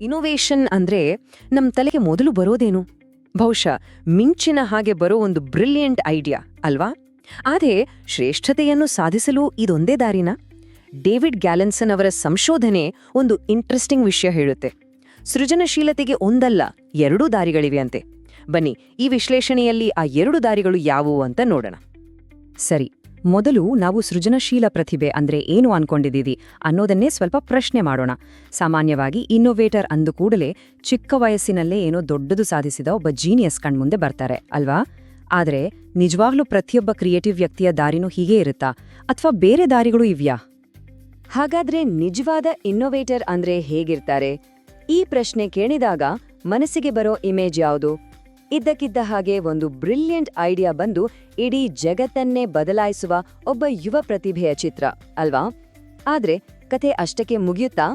Innovation ಅಂದ್ರೆ ನಮ್ಮ ತಲೆಗೆ ಮೊದಲು ಬರೋದೇನು? ಬಹುಶಃ ಮಿಂಚಿನ ಹಾಗೆ ಬರೋ ಒಂದು ಬ್ರಿಲಿಯಂಟ್ ಐಡಿಯಾ ಅಲ್ವಾ? ಆದರೆ ಶ್ರೇಷ್ಠತೆಯನ್ನು ಸಾಧಿಸಲು ಇದೊಂದೇ ದಾರಿನ? ಡೇವಿಡ್ ಗ್ಯಾಲೆನ್ಸನ್ ಅವರ ಸಂಶೋಧನೆ ಒಂದು ಇಂಟ್ರೆಸ್ಟಿಂಗ್ ವಿಷಯ ಹೇಳುತ್ತೆ. ಸೃಜನಶೀಲತೆಗೆ ಒಂದಲ್ಲ, ಎರಡೂ ದಾರಿಗಳಿವೆ ಅಂತೆ. ಬನ್ನಿ, ಈ ವಿಶ್ಲೇಷಣೆಯಲ್ಲಿ ಆ ಎರಡು ದಾರಿಗಳು ಯಾವುವು ಅಂತ ನೋಡೋಣ. ಸರಿ. ಮೊದಲು ನಾವು ಸೃಜನಶೀಲ ಪ್ರತಿಭೆ ಅಂದ್ರೆ ಏನು ಅನ್ಕೊಂಡಿದ್ದೀವಿ ಅನ್ನೋದನ್ನೇ ಸ್ವಲ್ಪ ಪ್ರಶ್ನೆ ಮಾಡೋಣ. ಸಾಮಾನ್ಯವಾಗಿ ಇನ್ನೋವೇಟರ್ ಅಂದು ಕೂಡಲೇ ಚಿಕ್ಕ ವಯಸ್ಸಿನಲ್ಲೇ ಏನೋ ದೊಡ್ಡದು ಸಾಧಿಸಿದ ಒಬ್ಬ ಜೀನಿಯಸ್ ಕಣ್ಮುಂದೆ ಬರ್ತಾರೆ, ಅಲ್ವಾ? ಆದರೆ ನಿಜವಾಗ್ಲೂ ಪ್ರತಿಯೊಬ್ಬ ಕ್ರಿಯೇಟಿವ್ ವ್ಯಕ್ತಿಯ ದಾರಿನೂ ಹೀಗೆ ಇರುತ್ತಾ? ಅಥವಾ ಬೇರೆ ದಾರಿಗಳು ಇವ್ಯಾ? ಹಾಗಾದ್ರೆ ನಿಜವಾದ ಇನ್ನೋವೇಟರ್ ಅಂದ್ರೆ ಹೇಗಿರ್ತಾರೆ? ಈ ಪ್ರಶ್ನೆ ಕೇಳಿದಾಗ ಮನಸ್ಸಿಗೆ ಬರೋ ಇಮೇಜ್ ಯಾವುದು? ಇದ್ದಕ್ಕಿದ್ದ ಹಾಗೆ ಒಂದು ಬ್ರಿಲಿಯಂಟ್ ಐಡಿಯಾ ಬಂದು ಇಡೀ ಜಗತ್ತನ್ನೇ ಬದಲಾಯಿಸುವ ಒಬ್ಬ ಯುವ ಪ್ರತಿಭೆಯ ಚಿತ್ರ, ಅಲ್ವಾ? ಆದ್ರೆ ಕಥೆ ಅಷ್ಟಕ್ಕೆ ಮುಗಿಯುತ್ತಾ?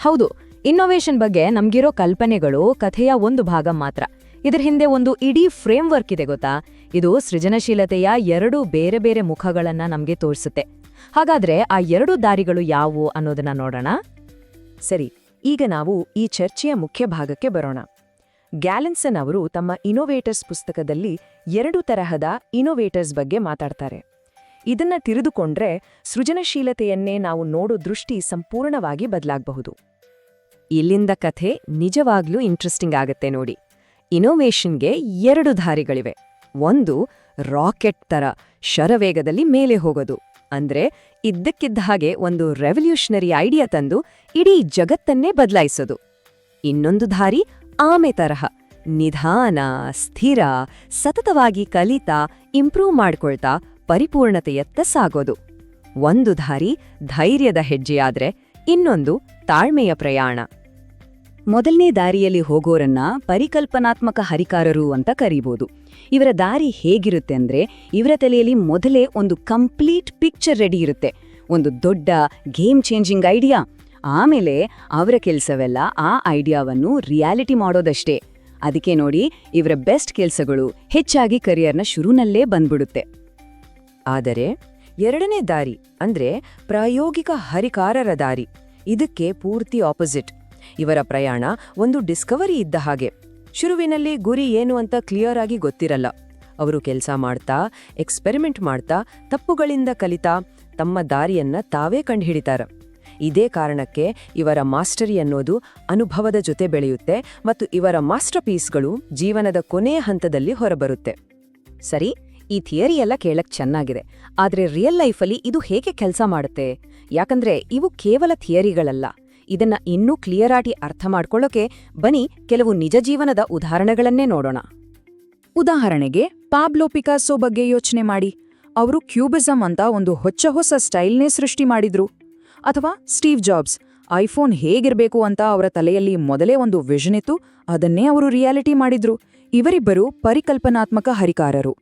ಹೌದು ಇನ್ನೋವೇಷನ್ ಬಗ್ಗೆ ನಮ್ಗಿರೋ ಕಲ್ಪನೆಗಳು ಕಥೆಯ ಒಂದು ಭಾಗ ಮಾತ್ರ. ಇದರ ಹಿಂದೆ ಒಂದು ಇಡೀ ಫ್ರೇಮ್ವರ್ಕ್ ಇದೆ ಗೊತ್ತಾ? ಇದು ಸೃಜನಶೀಲತೆಯ ಎರಡು ಬೇರೆ ಬೇರೆ ಮುಖಗಳನ್ನ ನಮ್ಗೆ ತೋರಿಸುತ್ತೆ. ಹಾಗಾದ್ರೆ ಆ ಎರಡು ದಾರಿಗಳು ಯಾವುವು ಅನ್ನೋದನ್ನ ನೋಡೋಣ? ಸರಿ, ಈಗ ನಾವು ಈ ಚರ್ಚೆಯ ಮುಖ್ಯ ಭಾಗಕ್ಕೆ ಬರೋಣ. ಗ್ಯಾಲೆನ್ಸನ್ ಅವರು ತಮ್ಮ ಇನೋವೇಟರ್ಸ್ ಪುಸ್ತಕದಲ್ಲಿ ಎರಡು ತರಹದ ಇನೋವೇಟರ್ಸ್ ಬಗ್ಗೆ ಮಾತಾಡ್ತಾರೆ. ಇದನ್ನ ತಿಳಿದುಕೊಂಡ್ರೆ ಸೃಜನಶೀಲತೆಯನ್ನೇ ನಾವು ನೋಡೋ ದೃಷ್ಟಿ ಸಂಪೂರ್ಣವಾಗಿ ಬದಲಾಗಬಹುದು. ಇಲ್ಲಿಂದ ಕಥೆ ನಿಜವಾಗ್ಲೂ ಇಂಟ್ರೆಸ್ಟಿಂಗ್ ಆಗತ್ತೆ ನೋಡಿ. ಇನೋವೇಷನ್ಗೆ ಎರಡು ದಾರಿಗಳಿವೆ. ಒಂದು ರಾಕೆಟ್ ತರ ಶರವೇಗದಲ್ಲಿ ಮೇಲೆ ಹೋಗೋದು. ಅಂದ್ರೆ ಇದ್ದಕ್ಕಿದ್ದ ಹಾಗೆ ಒಂದು ರೆವಲ್ಯೂಷನರಿ ಐಡಿಯಾ ತಂದು ಇಡೀ ಜಗತ್ತನ್ನೇ ಬದಲಾಯಿಸೋದು. ಇನ್ನೊಂದು ದಾರಿ ಆಮೆ ತರಹ. ನಿಧಾನ, ಸ್ಥಿರ, ಸತತವಾಗಿ ಕಲಿತಾ ಇಂಪ್ರೂವ್ ಮಾಡ್ಕೊಳ್ತಾ ಪರಿಪೂರ್ಣತೆಯತ್ತ ಸಾಗೋದು. ಒಂದು ದಾರಿ ಧೈರ್ಯದ ಹೆಜ್ಜೆಯಾದ್ರೆ ಇನ್ನೊಂದು ತಾಳ್ಮೆಯ ಪ್ರಯಾಣ. ಮೊದಲನೇ ದಾರಿಯಲ್ಲಿ ಹೋಗೋರನ್ನ ಪರಿಕಲ್ಪನಾತ್ಮಕ ಹರಿಕಾರರು ಅಂತ ಕರೀಬೋದು. ಇವರ ದಾರಿ ಹೇಗಿರುತ್ತೆ ಅಂದ್ರೆ ಇವರ ತಲೆಯಲ್ಲಿ ಮೊದಲೇ ಒಂದು ಕಂಪ್ಲೀಟ್ ಪಿಕ್ಚರ್ ರೆಡಿ ಇರುತ್ತೆ. ಒಂದು ದೊಡ್ಡ ಗೇಮ್ ಚೇಂಜಿಂಗ್ ಐಡಿಯಾ ಆಮೇಲೆ ಅವರ ಕೆಲಸವೆಲ್ಲ ಆ ಐಡಿಯಾವನ್ನು ರಿಯಾಲಿಟಿ ಮಾಡೋದಷ್ಟೇ. ಅದಕ್ಕೆ ನೋಡಿ ಇವರ ಬೆಸ್ಟ್ ಕೆಲಸಗಳು ಹೆಚ್ಚಾಗಿ ಕರಿಯರ್ನ ಶುರುನಲ್ಲೇ ಬಂದ್ಬಿಡುತ್ತೆ. ಆದರೆ ಎರಡನೇ ದಾರಿ ಅಂದ್ರೆ ಪ್ರಾಯೋಗಿಕ ಹರಿಕಾರರ ದಾರಿ. ಇದಕ್ಕೆ ಪೂರ್ತಿ ಆಪೋಸಿಟ್ ಇವರ ಪ್ರಯಾಣ ಒಂದು ಡಿಸ್ಕವರಿ ಇದ್ದ ಹಾಗೆ. ಶುರುವಿನಲ್ಲಿ ಗುರಿ ಏನು ಅಂತ ಕ್ಲಿಯರ್ ಆಗಿ ಗೊತ್ತಿರಲ್ಲ. ಅವರು ಕೆಲಸ ಮಾಡ್ತಾ ಎಕ್ಸ್ಪೆರಿಮೆಂಟ್ ಮಾಡ್ತಾ, ತಪ್ಪುಗಳಿಂದ ಕಲಿತಾ ತಮ್ಮ ದಾರಿಯನ್ನ ತಾವೇ ಕಂಡುಹಿಡಿತಾರ. ಇದೇ ಕಾರಣಕ್ಕೆ ಇವರ ಮಾಸ್ಟರಿ ಅನ್ನೋದು ಅನುಭವದ ಜೊತೆ ಬೆಳೆಯುತ್ತೆ ಮತ್ತು ಇವರ ಮಾಸ್ಟರ್ ಪೀಸ್ಗಳು ಜೀವನದ ಕೊನೆಯ ಹಂತದಲ್ಲಿ ಹೊರಬರುತ್ತೆ. ಸರಿ, ಈ ಥಿಯರಿ ಎಲ್ಲ ಕೇಳಕ್ ಚೆನ್ನಾಗಿದೆ, ಆದರೆ ರಿಯಲ್ ಲೈಫಲ್ಲಿ ಇದು ಹೇಗೆ ಕೆಲಸ ಮಾಡುತ್ತೆ? ಯಾಕಂದ್ರೆ ಇವು ಕೇವಲ ಥಿಯರಿಗಳಲ್ಲ, ಇದನ್ನ ಇನ್ನೂ ಕ್ಲಿಯರ್ ಆಗಿ ಅರ್ಥ ಮಾಡ್ಕೊಳ್ಳೋಕೆ ಬನ್ನಿ ಕೆಲವು ನಿಜ ಜೀವನದ ಉದಾಹರಣೆಗಳನ್ನೇ ನೋಡೋಣ. ಉದಾಹರಣೆಗೆ, ಪಾಬ್ಲೋ ಪಿಕಾಸೋ ಬಗ್ಗೆ ಯೋಚನೆ ಮಾಡಿ. ಅವರು ಕ್ಯೂಬಿಸಂ ಅಂತ ಒಂದು ಹೊಚ್ಚ ಹೊಸ ಸ್ಟೈಲ್ನೇ ಸೃಷ್ಟಿ ಮಾಡಿದ್ರು. ಅಥವಾ ಸ್ಟೀವ್ ಜಾಬ್ಸ್? ಐಫೋನ್ ಹೇಗಿರಬೇಕು ಅಂತ ಅವರ ತಲೆಯಲ್ಲಿ ಮೊದಲೇ ಒಂದು ವಿಷನ್ ಇತ್ತು, ಅದನ್ನೇ ಅವರು ರಿಯಾಲಿಟಿ ಮಾಡಿದ್ರು. ಇವರಿಬ್ಬರು ಪರಿಕಲ್ಪನಾತ್ಮಕ ಹರಿಕಾರರು.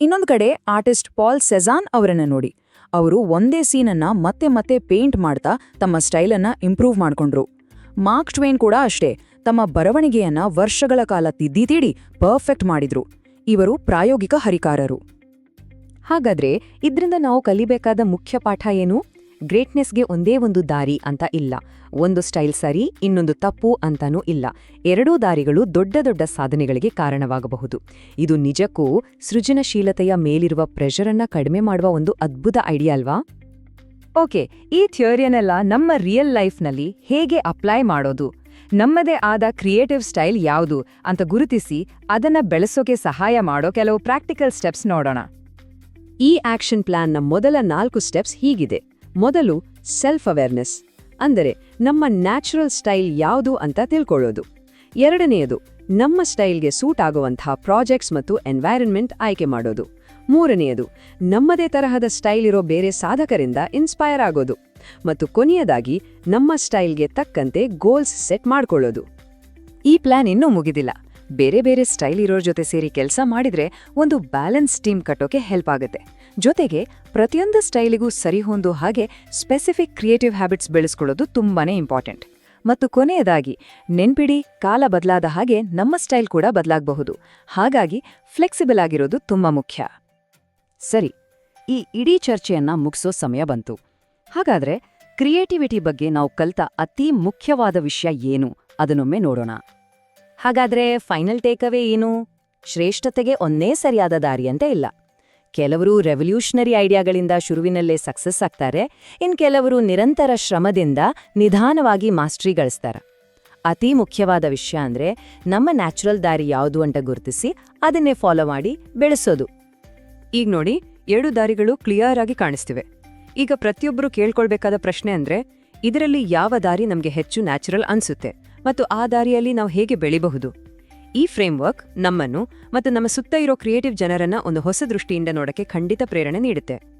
ಇನ್ನೊಂದು ಕಡೆ, ಆರ್ಟಿಸ್ಟ್ ಪಾಲ್ ಸೆಜಾನ್ ಅವರನ್ನು ನೋಡಿ. ಅವರು ಒಂದೇ ಸೀನನ್ನ ಮತ್ತೆ ಮತ್ತೆ ಪೇಂಟ್ ಮಾಡ್ತಾ ತಮ್ಮ ಸ್ಟೈಲನ್ನ ಇಂಪ್ರೂವ್ ಮಾಡ್ಕೊಂಡ್ರು. ಮಾರ್ಕ್ ಟ್ವೇನ್ ಕೂಡ ಅಷ್ಟೇ, ತಮ್ಮ ಬರವಣಿಗೆಯನ್ನ ವರ್ಷಗಳ ಕಾಲ ತಿದ್ದಿ ತೀಡಿ ಪರ್ಫೆಕ್ಟ್ ಮಾಡಿದ್ರು. ಇವರು ಪ್ರಾಯೋಗಿಕ ಹರಿಕಾರರು. ಹಾಗಾದ್ರೆ, ಇದ್ರಿಂದ ನಾವು ಕಲಿಬೇಕಾದ ಮುಖ್ಯ ಪಾಠ ಏನು? ಗ್ರೇಟ್ನೆಸ್ಗೆ ಒಂದೇ ಒಂದು ದಾರಿ ಅಂತ ಇಲ್ಲ. ಒಂದು ಸ್ಟೈಲ್ ಸರಿ, ಇನ್ನೊಂದು ತಪ್ಪು ಅಂತಾನೂ ಇಲ್ಲ. ಎರಡೂ ದಾರಿಗಳು ದೊಡ್ಡ ದೊಡ್ಡ ಸಾಧನೆಗಳಿಗೆ ಕಾರಣವಾಗಬಹುದು. ಇದು ನಿಜಕ್ಕೂ ಸೃಜನಶೀಲತೆಯ ಮೇಲಿರುವ ಪ್ರೆಷರನ್ನ ಕಡಿಮೆ ಮಾಡುವ ಒಂದು ಅದ್ಭುತ ಐಡಿಯಾ ಅಲ್ವಾ? ಓಕೆ, ಈ ಥಿಯೋರಿಯನ್ನೆಲ್ಲ ನಮ್ಮ ರಿಯಲ್ ಲೈಫ್ನಲ್ಲಿ ಹೇಗೆ ಅಪ್ಲೈ ಮಾಡೋದು? ನಮ್ಮದೇ ಆದ ಕ್ರಿಯೇಟಿವ್ ಸ್ಟೈಲ್ ಯಾವುದು ಅಂತ ಗುರುತಿಸಿ ಅದನ್ನ ಬೆಳೆಸೋಕೆ ಸಹಾಯ ಮಾಡೋ ಕೆಲವು ಪ್ರಾಕ್ಟಿಕಲ್ ಸ್ಟೆಪ್ಸ್ ನೋಡೋಣ. ಈ ಆಕ್ಷನ್ ಪ್ಲಾನ್ನ ಮೊದಲ ನಾಲ್ಕು ಸ್ಟೆಪ್ಸ್ ಹೀಗಿದೆ. ಮೊದಲು ಸೆಲ್ಫ್ ಅವೇರ್ನೆಸ್ ಅಂದರೆ ನಮ್ಮ ನ್ಯಾಚುರಲ್ ಸ್ಟೈಲ್ ಯಾವುದು ಅಂತ ತಿಳ್ಕೊಳ್ಳೋದು. ಎರಡನೆಯದು, ನಮ್ಮ ಸ್ಟೈಲ್ಗೆ ಸೂಟ್ ಆಗುವಂತಹ ಪ್ರಾಜೆಕ್ಟ್ಸ್ ಮತ್ತು ಎನ್ವೈರನ್ಮೆಂಟ್ ಆಯ್ಕೆ ಮಾಡೋದು. ಮೂರನೆಯದು, ನಮ್ಮದೇ ತರಹದ ಸ್ಟೈಲ್ ಇರೋ ಬೇರೆ ಸಾಧಕರಿಂದ ಇನ್ಸ್ಪೈರ್ ಆಗೋದು. ಮತ್ತು ಕೊನೆಯದಾಗಿ, ನಮ್ಮ ಸ್ಟೈಲ್ಗೆ ತಕ್ಕಂತೆ ಗೋಲ್ಸ್ ಸೆಟ್ ಮಾಡ್ಕೊಳ್ಳೋದು. ಈ ಪ್ಲಾನ್ ಇನ್ನೂ ಮುಗಿದಿಲ್ಲ. ಬೇರೆ ಬೇರೆ ಸ್ಟೈಲ್ ಇರೋರ್ ಜೊತೆ ಸೇರಿ ಕೆಲಸ ಮಾಡಿದ್ರೆ ಒಂದು ಬ್ಯಾಲೆನ್ಸ್ ಟೀಮ್ ಕಟ್ಟೋಕೆ ಹೆಲ್ಪ್ ಆಗುತ್ತೆ. ಜೊತೆಗೆ ಪ್ರತಿಯೊಂದು ಸ್ಟೈಲಿಗೂ ಸರಿಹೊಂದು ಹಾಗೆ ಸ್ಪೆಸಿಫಿಕ್ ಕ್ರಿಯೇಟಿವ್ ಹ್ಯಾಬಿಟ್ಸ್ ಬೆಳೆಸ್ಕೊಳ್ಳೋದು ತುಂಬಾನೇ ಇಂಪಾರ್ಟೆಂಟ್. ಮತ್ತು ಕೊನೆಯದಾಗಿ, ನೆನ್ಪಿಡಿ, ಕಾಲ ಬದಲಾದ ಹಾಗೆ ನಮ್ಮ ಸ್ಟೈಲ್ ಕೂಡ ಬದಲಾಗಬಹುದು. ಹಾಗಾಗಿ ಫ್ಲೆಕ್ಸಿಬಲ್ ಆಗಿರೋದು ತುಂಬಾ ಮುಖ್ಯ. ಸರಿ, ಈ ಇಡೀ ಚರ್ಚೆಯನ್ನ ಮುಗಿಸೋ ಸಮಯ ಬಂತು. ಹಾಗಾದ್ರೆ ಕ್ರಿಯೇಟಿವಿಟಿ ಬಗ್ಗೆ ನಾವು ಕಲ್ತ ಅತಿ ಮುಖ್ಯವಾದ ವಿಷಯ ಏನು? ಅದನ್ನೊಮ್ಮೆ ನೋಡೋಣ. ಹಾಗಾದ್ರೆ ಫೈನಲ್ ಟೇಕವೇ ಏನು? ಶ್ರೇಷ್ಠತೆಗೆ ಒಂದೇ ಸರಿಯಾದ ದಾರಿ ಅಂತ ಇಲ್ಲ. ಕೆಲವರು ರೆವಲ್ಯೂಷನರಿ ಐಡಿಯಾಗಳಿಂದ ಶುರುವಿನಲ್ಲೇ ಸಕ್ಸಸ್ ಆಗ್ತಾರೆ, ಇನ್ ಕೆಲವರು ನಿರಂತರ ಶ್ರಮದಿಂದ ನಿಧಾನವಾಗಿ ಮಾಸ್ಟ್ರಿ ಗಳಿಸ್ತಾರೆ. ಅತಿ ಮುಖ್ಯವಾದ ವಿಷಯ ಅಂದ್ರೆ ನಮ್ಮ ನ್ಯಾಚುರಲ್ ದಾರಿ ಯಾವುದು ಅಂತ ಗುರುತಿಸಿ ಅದನ್ನೇ ಫಾಲೋ ಮಾಡಿ ಬೆಳೆಸೋದು. ಈಗ ನೋಡಿ, ಎರಡು ದಾರಿಗಳು ಕ್ಲಿಯರ್ ಆಗಿ ಕಾಣಿಸ್ತಿವೆ. ಈಗ ಪ್ರತಿಯೊಬ್ಬರು ಕೇಳ್ಕೊಳ್ಬೇಕಾದ ಪ್ರಶ್ನೆ ಅಂದ್ರೆ, ಇದರಲ್ಲಿ ಯಾವ ದಾರಿ ನಮಗೆ ಹೆಚ್ಚು ನ್ಯಾಚುರಲ್ ಅನ್ಸುತ್ತೆ? ಮತ್ತು ಆ ದಾರಿಯಲ್ಲಿ ನಾವು ಹೇಗೆ ಬೆಳಿಬಹುದು? ಈ ಫ್ರೇಮ್ವರ್ಕ್ ನಮ್ಮನ್ನು ಮತ್ತು ನಮ್ಮ ಸುತ್ತ ಇರೋ ಕ್ರಿಯೇಟಿವ್ ಜನರನ್ನ ಒಂದು ಹೊಸ ದೃಷ್ಟಿಯಿಂದ ನೋಡಕ್ಕೆ ಖಂಡಿತ ಪ್ರೇರಣೆ ನೀಡುತ್ತೆ.